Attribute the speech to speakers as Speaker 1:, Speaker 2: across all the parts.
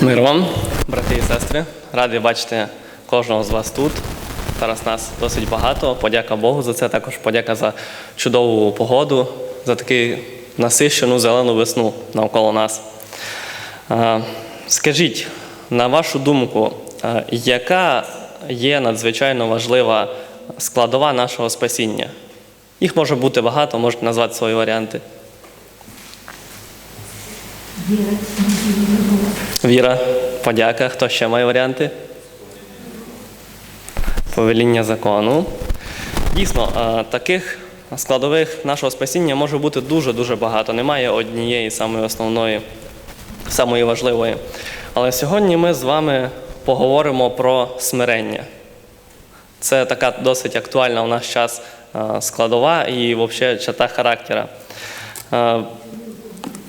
Speaker 1: Мир вам, брати і сестри. Радий бачити кожного з вас тут. Зараз нас досить багато. Подяка Богу за це. Також подяка за чудову погоду, за таку насищену зелену весну навколо нас. Скажіть, на вашу думку, яка є надзвичайно важлива складова нашого спасіння? Їх може бути багато, можете назвати свої варіанти. Віра, подяка. Хто ще має варіанти? Повеління закону. Дійсно, таких складових нашого спасіння може бути дуже-дуже багато. Немає однієї самої основної, самої важливої. Але сьогодні ми з вами поговоримо про смирення. Це така досить актуальна у наш час складова і взагалі черта характера.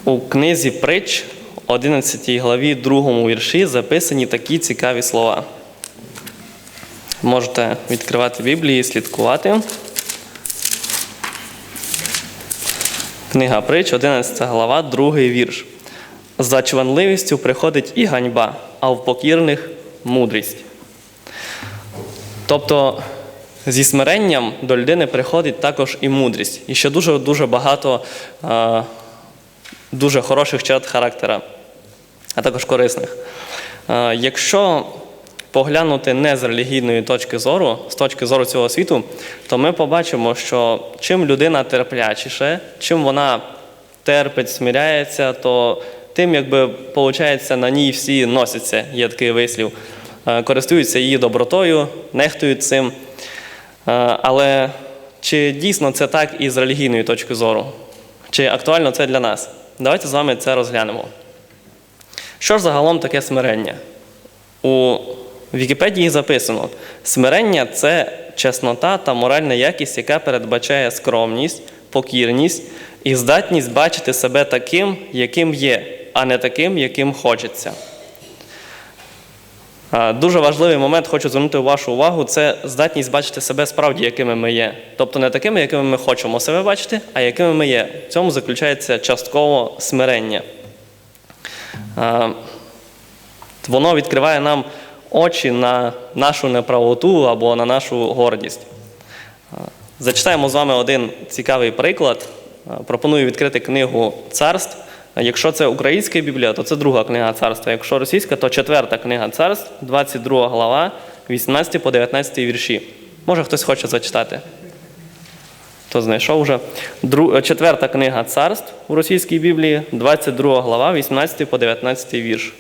Speaker 1: У книзі притч, 11 главі, 2 вірші, записані такі цікаві слова. Можете відкривати Біблію і слідкувати. Книга притч, 11 глава, 2 вірш. За чванливістю приходить і ганьба, а в покірних мудрість. Тобто зі смиренням до людини приходить також і мудрість. І ще дуже дуже багато е, дуже хороших черт характера, а також корисних. Е, якщо поглянути не з релігійної точки зору, з точки зору цього світу, то ми побачимо, що чим людина терплячіше, чим вона терпить, смиряється, то тим, якби виходить, на ній всі носяться, є такий вислів, Е, користуються її добротою, нехтують цим. Е, Але чи дійсно це так і з релігійної точки зору? Чи актуально це для нас? Давайте з вами це розглянемо. Що ж загалом таке смирення? У Вікіпедії записано: смирення це чеснота та моральна якість, яка передбачає скромність, покірність і здатність бачити себе таким, яким є, а не таким, яким хочеться. Дуже важливий момент, хочу звернути вашу увагу, це здатність бачити себе справді, якими ми є. Тобто не такими, якими ми хочемо себе бачити, а якими ми є. В цьому заключається частково смирення. Воно відкриває нам очі на нашу неправоту або на нашу гордість. Зачитаємо з вами один цікавий приклад. Пропоную відкрити книгу царств. Якщо це українська Біблія, то це друга книга царства. Якщо російська, то четверта книга царств, 22 глава, 18 по 19 вірші. Може хтось хоче зачитати? Хто знайшов вже? Дру- Четверта книга царств у російській Біблії, 22 глава, 18 по 19 вірш.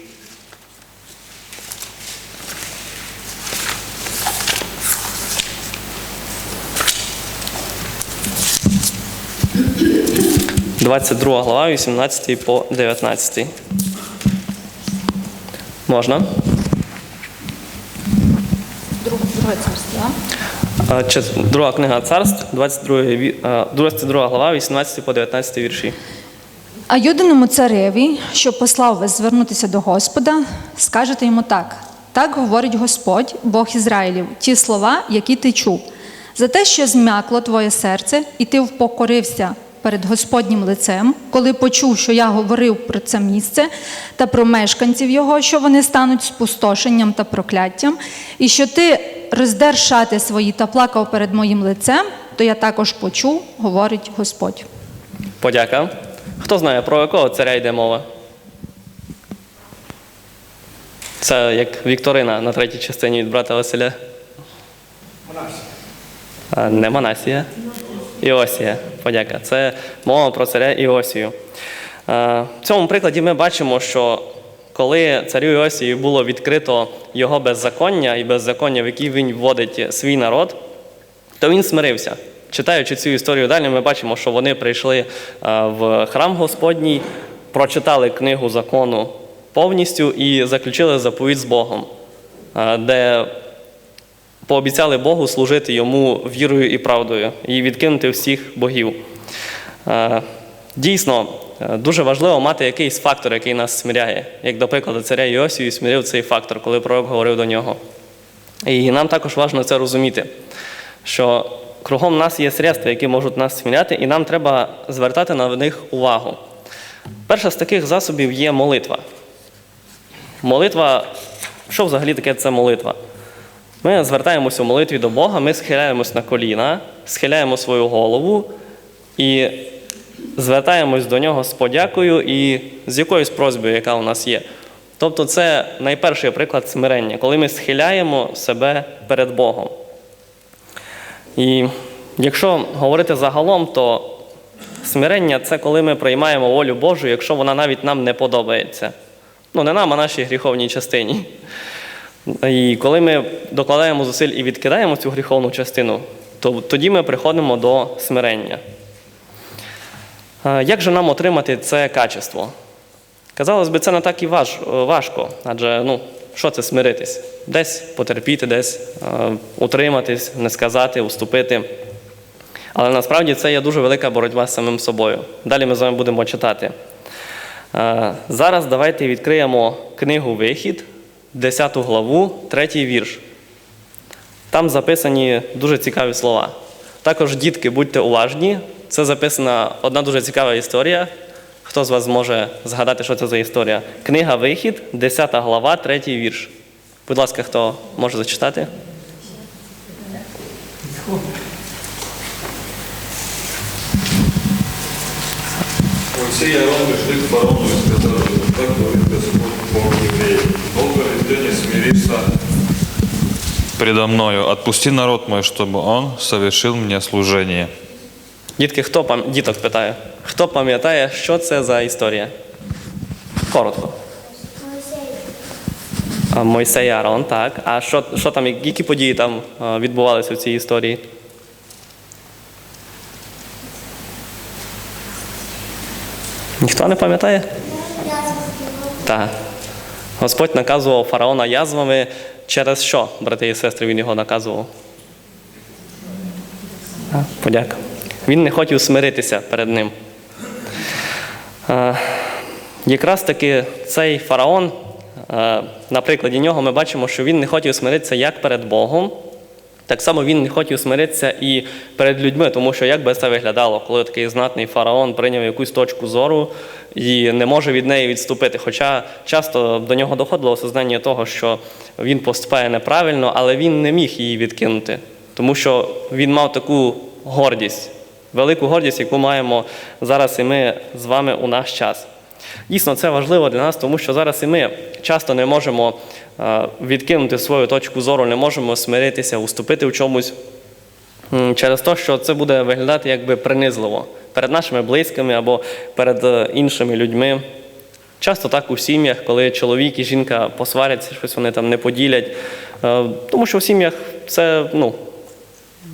Speaker 1: Двадцять друга глава, 18 по 19. Можна?
Speaker 2: Друге, царство,
Speaker 1: Друга книга царств, 22, 22 глава, 18 по 19 вірші.
Speaker 2: А юдиному цареві, що послав вас звернутися до Господа, скажете йому так: так говорить Господь, Бог Ізраїлів, ті слова, які ти чув. За те, що зм'якло твоє серце, і ти впокорився перед Господнім лицем, коли почув, що я говорив про це місце та про мешканців його, що вони стануть спустошенням та прокляттям, і що ти роздер шати свої та плакав перед моїм лицем, то я також почув, говорить Господь.
Speaker 1: Подяка. Хто знає, про якого царя йде мова? Це як Вікторина на третій частині від брата Василя. А, Не Манасія. Іосія. Подяка. Це мова про царя Іосію. В цьому прикладі ми бачимо, що коли царю Іосію було відкрито його беззаконня і беззаконня, в які він вводить свій народ, то він смирився. Читаючи цю історію далі, ми бачимо, що вони прийшли е, в храм Господній, прочитали книгу закону повністю і заключили заповідь з Богом, е, де пообіцяли Богу служити йому вірою і правдою і відкинути всіх богів. Е, Дійсно, дуже важливо мати якийсь фактор, який нас смиряє. Як, до прикладу, царя Іосію смирив цей фактор, коли пророк говорив до нього. І нам також важливо це розуміти, що кругом нас є средства, які можуть нас сміляти, і нам треба звертати на них увагу. Перше з таких засобів є молитва. молитва, що взагалі таке це молитва? Ми звертаємося у молитві до Бога, ми схиляємось на коліна, схиляємо свою голову і звертаємось до нього з подякою і з якоюсь просьбою, яка у нас є. Тобто, це найперший приклад смирення, коли ми схиляємо себе перед Богом. І якщо говорити загалом, то смирення це коли ми приймаємо волю Божу, якщо вона навіть нам не подобається. Ну, не нам, а нашій гріховній частині. І коли ми докладаємо зусиль і відкидаємо цю гріховну частину, то тоді ми приходимо до смирення. Е, Як же нам отримати це качество? Казалось би, це не так і важ, важко, адже ну, що це смиритись? Десь потерпіти, десь е, утриматись, не сказати, уступити. Але насправді це є дуже велика боротьба з самим собою. Далі ми з вами будемо читати. Е, Зараз давайте відкриємо книгу Вихід, 10 главу, 3 вірш. Там записані дуже цікаві слова. Також, дітки, будьте уважні. Це записана одна дуже цікава історія. Хто з вас зможе згадати, що це за історія? Книга Вихід, 10 глава, 3 вірш. Будь ласка, хто може зачитати?
Speaker 3: И Аарон пришли к фараону и сказали, так говорит Господь Бог евреев, долго ли ты не смиришься предо мною? Отпусти народ мой, чтобы он совершил мне служение.
Speaker 1: Дітки, хто пам... діток питаю, хто пам'ятає, що це за історія? Коротко. Мойсей і Аарон, так. А що, що там, які події там відбувалися в цій історії? Ніхто не пам'ятає? Так. Господь наказував фараона язвами через що, брати і сестри, він його наказував? Подяка. Він не хотів смиритися перед ним. Е, Якраз таки цей фараон, е, на прикладі нього ми бачимо, що він не хотів смиритися як перед Богом, так само він не хотів смиритися і перед людьми, тому що як би це виглядало, коли такий знатний фараон прийняв якусь точку зору і не може від неї відступити. Хоча часто до нього доходило осознання того, що він поступає неправильно, але він не міг її відкинути, тому що він мав таку гордість, велику гордість, яку маємо зараз і ми з вами у наш час. Дійсно, це важливо для нас, тому що зараз і ми часто не можемо е, відкинути свою точку зору, не можемо смиритися, уступити в чомусь через те, що це буде виглядати якби принизливо перед нашими близькими або перед е, іншими людьми. Часто так у сім'ях, коли чоловік і жінка посваряться, щось вони там не поділять. Е, Тому що в сім'ях це, ну,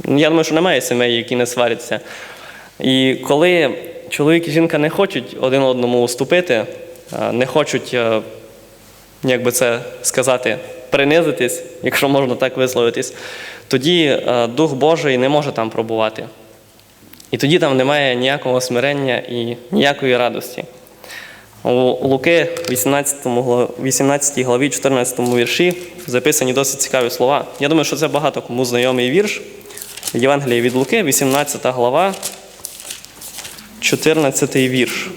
Speaker 1: я думаю, що немає сімей, які не сваряться. І коли чоловік і жінка не хочуть один одному уступити, не хочуть, е, як би це сказати, принизитись, якщо можна так висловитись, тоді е, Дух Божий не може там пробувати. І тоді там немає ніякого смирення і ніякої радості. У Луки 18, 18 главі 14 вірші записані досить цікаві слова. Я думаю, що це багато кому знайомий вірш. Євангелія від Луки, 18 глава, 14 вірш.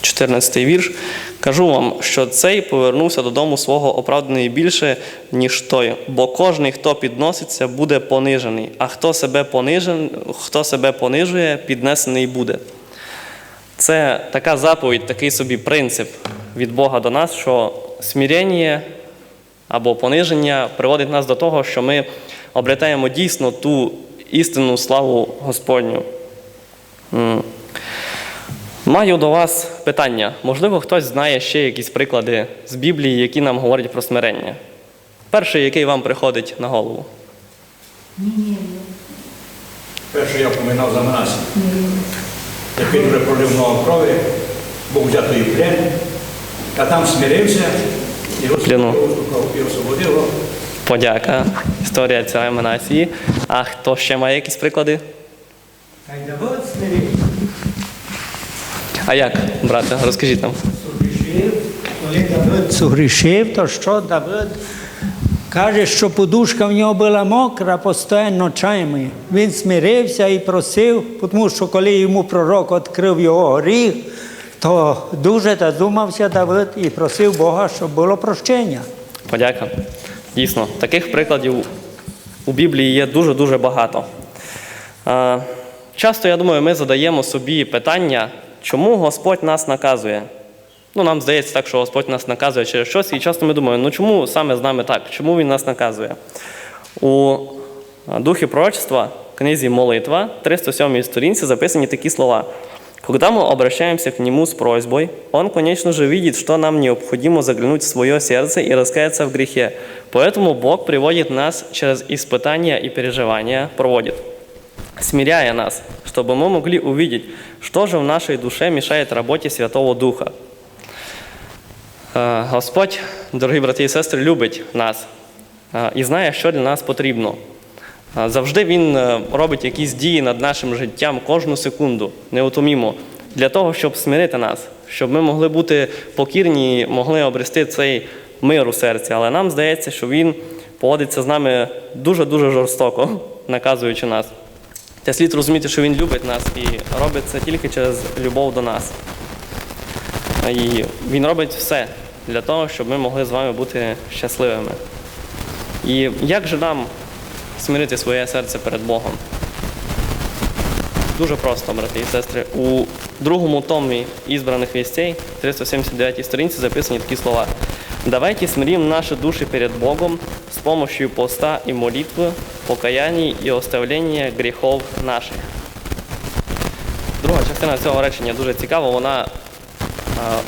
Speaker 1: 14 вірш. Кажу вам, що цей повернувся додому свого оправданий більше, ніж той, бо кожний, хто підноситься, буде понижений, а хто себе, понижен, хто себе понижує, піднесений буде. Це така заповідь, такий собі принцип від Бога до нас, що смирення або пониження приводить нас до того, що ми обретаємо дійсно ту істинну славу Господню. Маю до вас питання. Можливо, хтось знає ще якісь приклади з Біблії, які нам говорять про смирення. Перший, який вам приходить на голову.
Speaker 4: Перше я поминав за Манасі. Який вже пролив много крові, був взятий в плен, а там смирився і розслухав, і освободив.
Speaker 1: Подяка. Історія царя Манасії. А хто ще має якісь приклади? А як, брате, розкажіть нам.
Speaker 5: Коли Давид согрішив, то що Давид каже, що подушка в нього була мокра постійно ночами. Він смирився і просив, тому що коли йому пророк відкрив його гріх, то дуже задумався Давид і просив Бога, щоб було прощення.
Speaker 1: Подяка. Дійсно, таких прикладів у Біблії є дуже-дуже багато. Часто, я думаю, ми задаємо собі питання, чому Господь нас наказує. Ну, нам здається так, що Господь нас наказує через щось, і часто ми думаємо, ну чому саме з нами так? Чому Він нас наказує? У духі пророчества, книзі Молитва, 307 сторінці записані такі слова. Когда мы обращаемся к Нему с просьбой, Он, конечно же, видит, что нам необходимо заглянуть в свое сердце и раскаяться в грехе. Поэтому Бог приводит нас через испытания и переживания, проводит, смиряя нас, чтобы мы могли увидеть, что же в нашей душе мешает работе Святого Духа. Е, Господь, дорогі брати і сестри, любить нас е, і знає, що для нас потрібно. Завжди Він е, робить якісь дії над нашим життям кожну секунду, неутомімо, для того, щоб смирити нас, щоб ми могли бути покірні, і могли обрести цей мир у серці. Але нам здається, що Він поводиться з нами дуже-дуже жорстоко, наказуючи нас. Та слід розуміти, що Він любить нас і робить це тільки через любов до нас. І він робить все для того, щоб ми могли з вами бути щасливими. І як же нам смирити своє серце перед Богом? Дуже просто, брати і сестри. У другому томі ізбраних вістей, 379 сторінці, записані такі слова. Давайте смирим наши души перед Богом с помощью поста и молитвы, покаяний и оставления грехов наших. Друга частина цього речення дуже цікава. Вона а,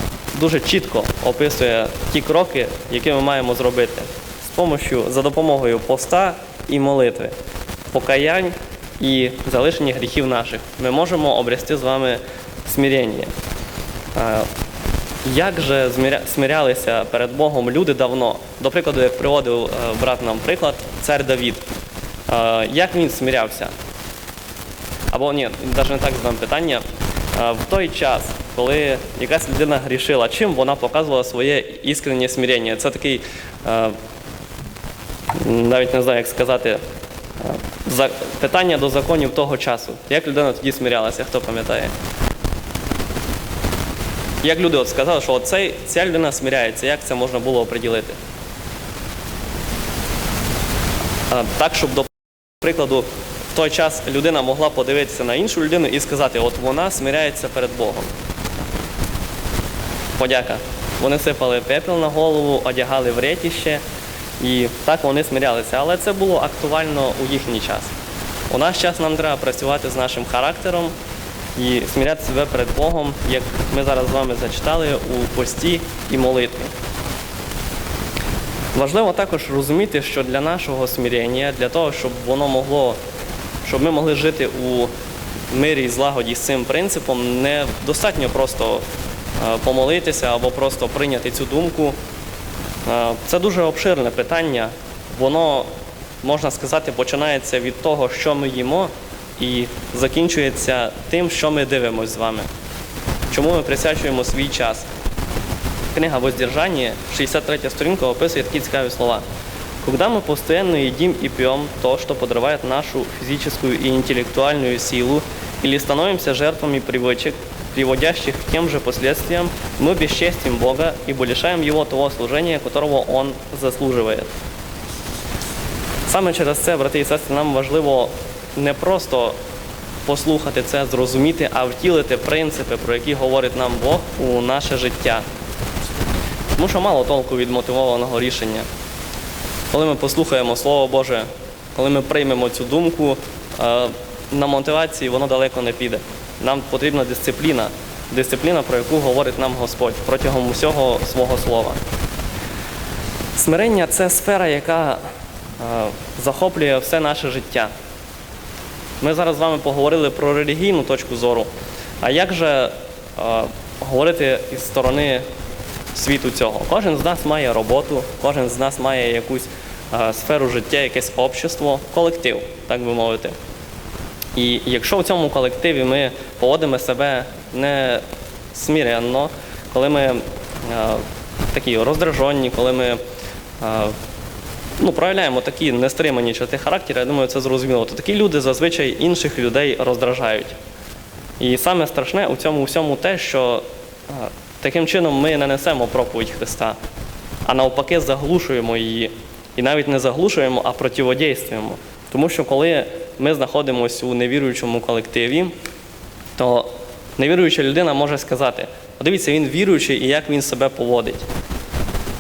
Speaker 1: дуже чітко описує ті кроки, які ми маємо зробити з помощью, за допомогою поста і молитви, покаянь і залишення гріхів наших. Ми можемо обрести з вами смирення. Як же смирялися перед Богом люди давно? До прикладу, як приводив е, брат нам приклад, цар Давід. Як він смирявся? Або ні, навіть не так задам питання. В той час, коли якась людина грішила, чим вона показувала своє іскреннє смирення? Це такий, е, навіть не знаю, як сказати, е, питання до законів того часу. Як людина тоді смирялася, хто пам'ятає? Як люди от сказали, що оцей, ця людина смиряється, як це можна було оприділити? А, Так, щоб до прикладу, в той час людина могла подивитися на іншу людину і сказати, от вона смиряється перед Богом. Подяка. Вони сипали пепел на голову, одягали в ретіще, і так вони смирялися. Але це було актуально у їхній час. У наш час нам треба працювати з нашим характером і смиряти себе перед Богом, як ми зараз з вами зачитали у пості і молитві. Важливо також розуміти, що для нашого смирення, для того, щоб воно могло, щоб ми могли жити у мирі і злагоді з цим принципом, не достатньо просто е, помолитися або просто прийняти цю думку. Е, Це дуже обширне питання. Воно, можна сказати, починається від того, що ми їмо, і закінчується тим, що ми дивимося з вами. Чому ми присвячуємо свій час? Книга «Воздержание», 63 сторінка, описує такі цікаві слова. Когда мы постоянно едим и пьем то, что подрывает нашу физическую и интеллектуальную силу, или становимся жертвами привычек, приводящих к тем же последствиям, мы бесчестим Бога и лишаем Его того служения, которого Он заслуживает. Саме через це, брати і сестри, нам важливо не просто послухати це, зрозуміти, а втілити принципи, про які говорить нам Бог у наше життя. Тому що мало толку від мотивованого рішення. Коли ми послухаємо Слово Боже, коли ми приймемо цю думку, е, на мотивації воно далеко не піде. Нам потрібна дисципліна, дисципліна, про яку говорить нам Господь протягом усього свого слова. Смирення це сфера, яка е, захоплює все наше життя. Ми зараз з вами поговорили про релігійну точку зору. А як же е, говорити із сторони світу цього? Кожен з нас має роботу, кожен з нас має якусь е, сферу життя, якесь общество, колектив, так би мовити. І якщо в цьому колективі ми поводимо себе не смиренно, коли ми е, такі роздражені, коли ми е, ну, проявляємо такі нестримані черти характеру, я думаю, це зрозуміло. То такі люди зазвичай інших людей роздражають. І саме страшне у цьому всьому те, що е, таким чином ми не несемо проповідь Христа, а навпаки заглушуємо її. І навіть не заглушуємо, а противодействуємо. Тому що коли ми знаходимося у невіруючому колективі, то невіруюча людина може сказати: подивіться, він віруючий і як він себе поводить.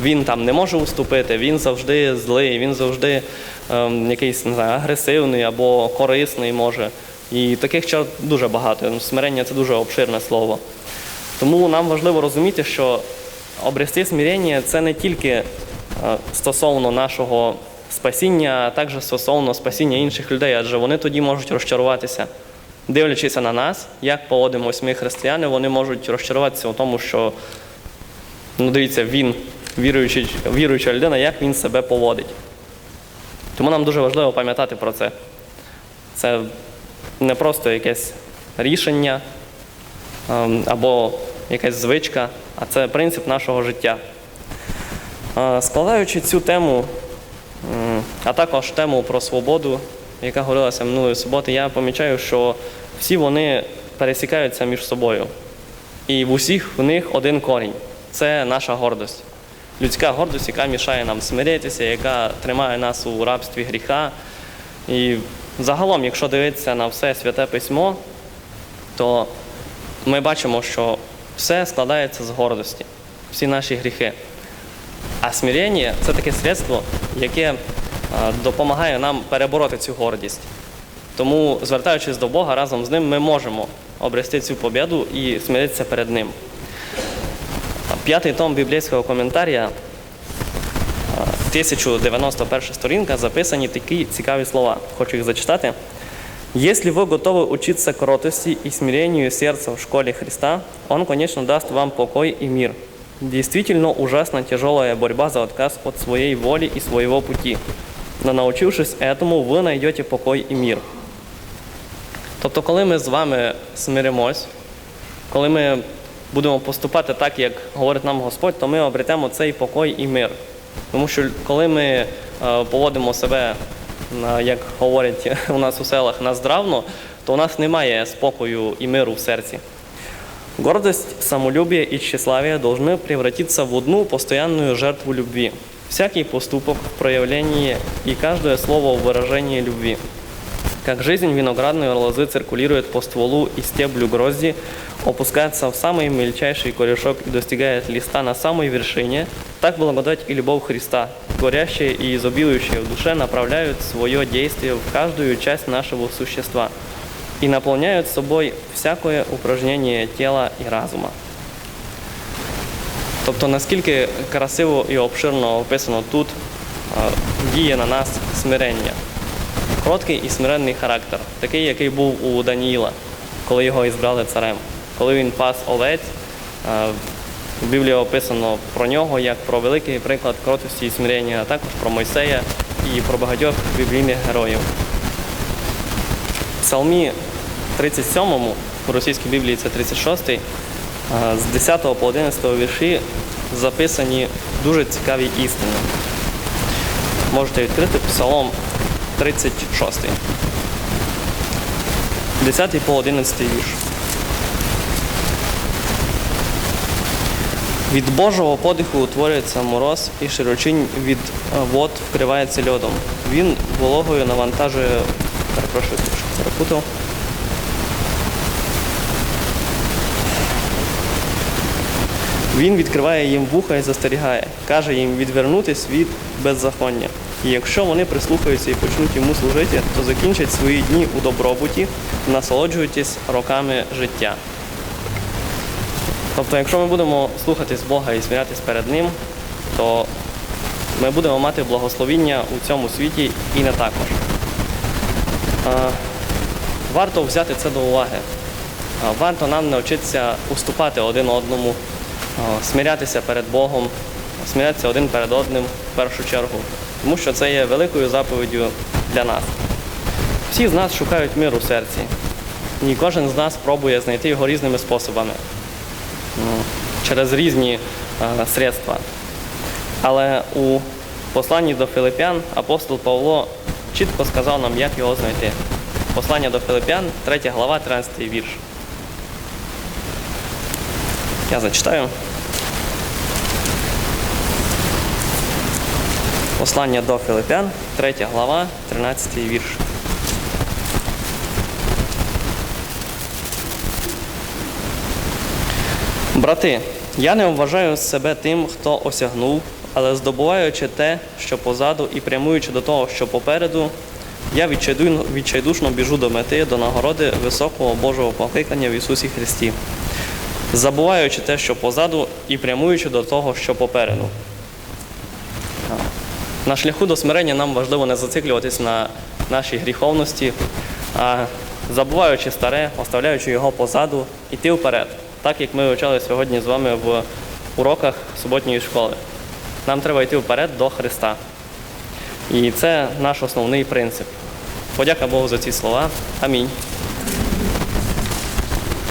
Speaker 1: Він там не може уступити, він завжди злий, він завжди ем, якийсь не знаю, агресивний або корисний може. І таких чар дуже багато. Ну, Смирення це дуже обширне слово. Тому нам важливо розуміти, що обрести смирення це не тільки е, стосовно нашого спасіння, також стосовно спасіння інших людей, адже вони тоді можуть розчаруватися. Дивлячись на нас, як поводимось ми, християни, вони можуть розчаруватися у тому, що Ну, дивіться, він, віруючий, віруюча людина, як він себе поводить. Тому нам дуже важливо пам'ятати про це. Це не просто якесь рішення ем, або якась звичка, а це принцип нашого життя. Е, Складаючи цю тему, а також тему про свободу, яка говорилася минулої суботи, я помічаю, що всі вони пересікаються між собою. І в усіх в них один корінь це наша гордость. Людська гордость, яка мішає нам смиритися, яка тримає нас у рабстві гріха. І загалом, якщо дивитися на все святе письмо, то ми бачимо, що все складається з гордості, всі наші гріхи. А смирення це таке средство, яке е, допомагає нам перебороти цю гордість. Тому, звертаючись до Бога, разом з ним ми можемо обрести цю побіду і смиритися перед Ним. П'ятий том біблійського коментарія, а, 1091 сторінка, записані такі цікаві слова. Хочу їх зачитати. Если вы готовы учиться кротости и смирению сердца в школе Христа, Он, конечно, даст вам покой и мир. Действительно ужасно тяжелая борьба за отказ от своей воли и своего пути. Но научившись этому, вы найдете покой и мир. Тобто, коли ми з вами смиримось, коли ми будемо поступати так, як говорить нам Господь, то ми обретемо цей покой і мир. Тому що коли ми е, поводимо себе, як говорять у нас у селах, наздравно, то у нас немає спокою і миру в серці. Гордость, самолюбие и тщеславие должны превратиться в одну постоянную жертву любви. Всякий поступок в проявлении и каждое слово в выражении любви. Как жизнь виноградной лозы циркулирует по стволу и стеблю грозди, опускается в самый мельчайший корешок и достигает листа на самой вершине, так благодать и любовь Христа, горящая и изобилующая в душе, направляют свое действие в каждую часть нашего существа и наполняют собой всякое упражнение тела і разума. Тобто наскільки красиво і обширно описано тут діє на нас смирення. Кроткий і смиренний характер, такий, який був у Даніїла, коли його ізбрали царем. Коли він пас овець, в Біблії описано про нього як про великий приклад кротості і смирення, а також про Мойсея і про багатьох біблійних героїв. В Псалмі 37, у російській Біблії це 36, е, з 10 по 11 вірші записані дуже цікаві істини. Можете відкрити Псалом 36. 10 по 11 вірш. Від Божого подиху утворюється мороз, і широчинь від е, вод вкривається льодом. Він вологою навантажує, перепрошую, трошки перепутав. Він відкриває їм вуха і застерігає, каже їм відвернутись від беззаконня. І якщо вони прислухаються і почнуть йому служити, то закінчать свої дні у добробуті, насолоджуючись роками життя. Тобто, якщо ми будемо слухатись Бога і смірятись перед Ним, то ми будемо мати благословіння у цьому світі і не також. Варто взяти це до уваги. Варто нам навчитися уступати один одному, смирятися перед Богом, смирятися один перед одним в першу чергу, тому що це є великою заповіддю для нас. Всі з нас шукають мир у серці, і кожен з нас пробує знайти його різними способами, ну, через різні е, средства. Але у посланні до Филипян апостол Павло чітко сказав нам, як його знайти. Послання до Филипян, 3 глава, 13 вірш. Я зачитаю. Послання до Филипян, 3 глава, 13 вірш. Брати, я не вважаю себе тим, хто осягнув, але здобуваючи те, що позаду, і прямуючи до того, що попереду, я відчайдушно біжу до мети, до нагороди високого Божого покликання в Ісусі Христі, забуваючи те, що позаду, і прямуючи до того, що попереду. На шляху до смирення нам важливо не зациклюватись на нашій гріховності, а забуваючи старе, оставляючи його позаду, йти вперед, так як ми вивчали сьогодні з вами в уроках суботньої школи. Нам треба йти вперед до Христа. І це наш основний принцип. Подяка Богу за ці слова. Амінь.